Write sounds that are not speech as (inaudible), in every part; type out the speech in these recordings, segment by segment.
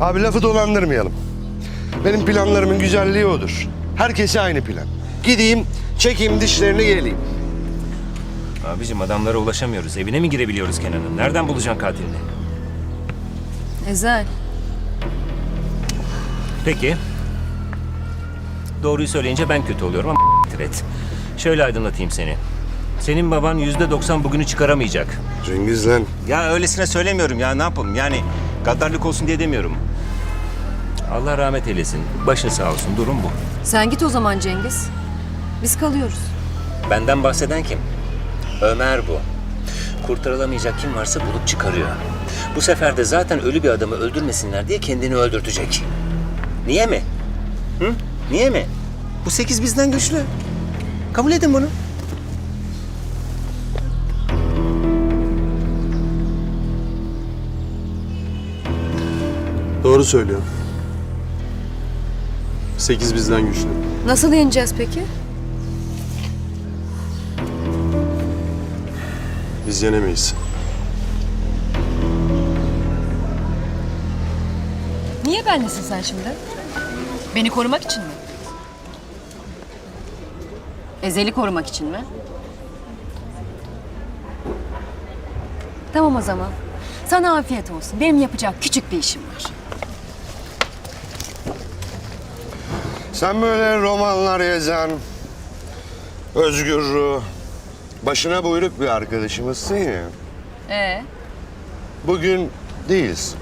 Abi lafı dolandırmayalım. Benim planlarımın güzelliği odur. Herkese aynı plan. Gideyim, çekeyim dişlerini geleyim. Abicim adamlara ulaşamıyoruz. Evine mi girebiliyoruz Kenan'ın? Nereden bulacaksın katilini? Ezel. Peki. Doğruyu söyleyince ben kötü oluyorum ama (laughs) et. Şöyle aydınlatayım seni. Senin baban yüzde doksan bugünü çıkaramayacak. Cengiz lan. Ya öylesine söylemiyorum ya ne yapalım yani gaddarlık olsun diye demiyorum. Allah rahmet eylesin. Başın sağ olsun. Durum bu. Sen git o zaman Cengiz. Biz kalıyoruz. Benden bahseden kim? Ömer bu. Kurtarılamayacak kim varsa bulup çıkarıyor. Bu sefer de zaten ölü bir adamı öldürmesinler diye kendini öldürtecek. Niye mi? Hı? Niye mi? Bu sekiz bizden güçlü. Kabul edin bunu. Doğru söylüyor. Sekiz bizden güçlü. Nasıl yeneceğiz peki? Biz yenemeyiz. Niye benlesin sen şimdi? Beni korumak için mi? Ezel'i korumak için mi? Tamam o zaman. Sana afiyet olsun. Benim yapacak küçük bir işim var. Sen böyle romanlar yazan, özgür ruh, başına buyruk bir arkadaşımızsın ya. Ee? Bugün değiliz.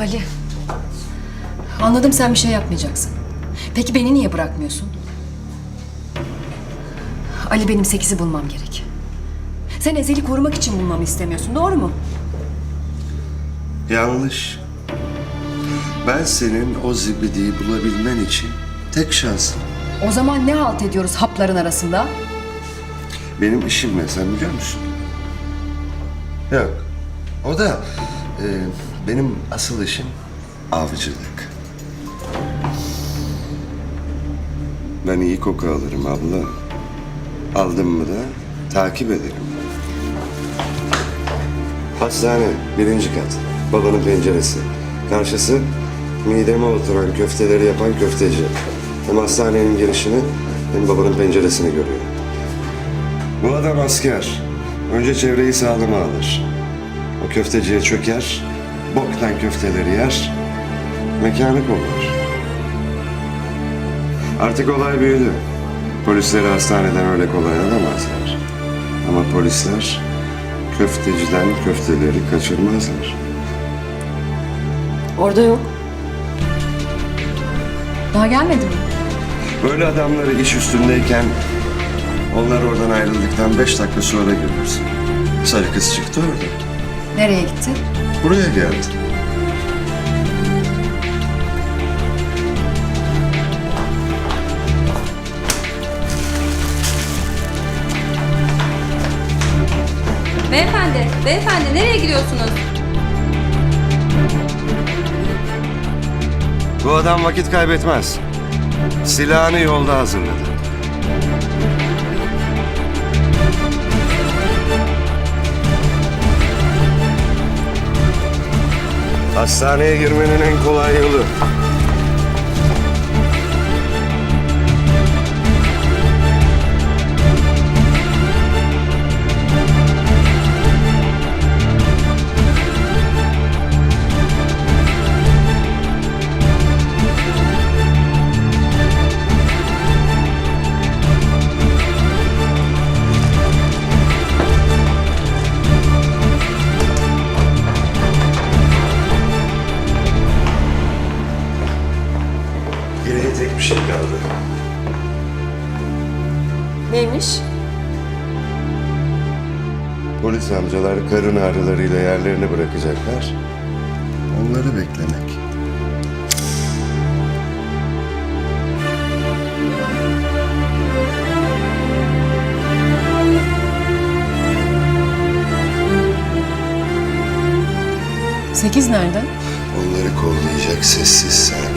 Ali. Anladım sen bir şey yapmayacaksın. Peki beni niye bırakmıyorsun? Ali benim sekizi bulmam gerek. Sen Ezel'i korumak için bulmamı istemiyorsun, doğru mu? Yanlış. Ben senin o zibidiyi bulabilmen için tek şansım. O zaman ne halt ediyoruz hapların arasında? Benim işim ne sen biliyor musun? Yok. O da e, benim asıl işim avcılık. Ben iyi koku alırım abla. Aldım mı da takip ederim. Hastane birinci kat. Babanın penceresi. Karşısı mideme oturan köfteleri yapan köfteci. Hem hastanenin girişini hem babanın penceresini görüyor. Bu adam asker. Önce çevreyi sağlama alır. O köfteciye çöker, boktan köfteleri yer, mekanı kollar. Artık olay büyüdü. Polisleri hastaneden öyle kolay alamazlar. Ama polisler köfteciden köfteleri kaçırmazlar. Orada yok. Daha gelmedi mi? Böyle adamları iş üstündeyken onlar oradan ayrıldıktan beş dakika sonra görürsün. Sarı kız çıktı orada. Nereye gitti? Buraya geldi. Beyefendi, beyefendi nereye gidiyorsunuz? Bu adam vakit kaybetmez. Silahını yolda hazırladı. Hastaneye girmenin en kolay yolu. Şey kaldı. Neymiş? Polis amcalar karın ağrılarıyla yerlerini bırakacaklar. Onları beklemek. Sekiz nerede? Onları kollayacak sessiz sakin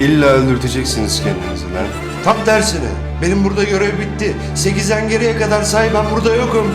İlla öldürteceksiniz kendinizi lan. Tam tersine. Benim burada görev bitti. Sekizden geriye kadar say ben burada yokum.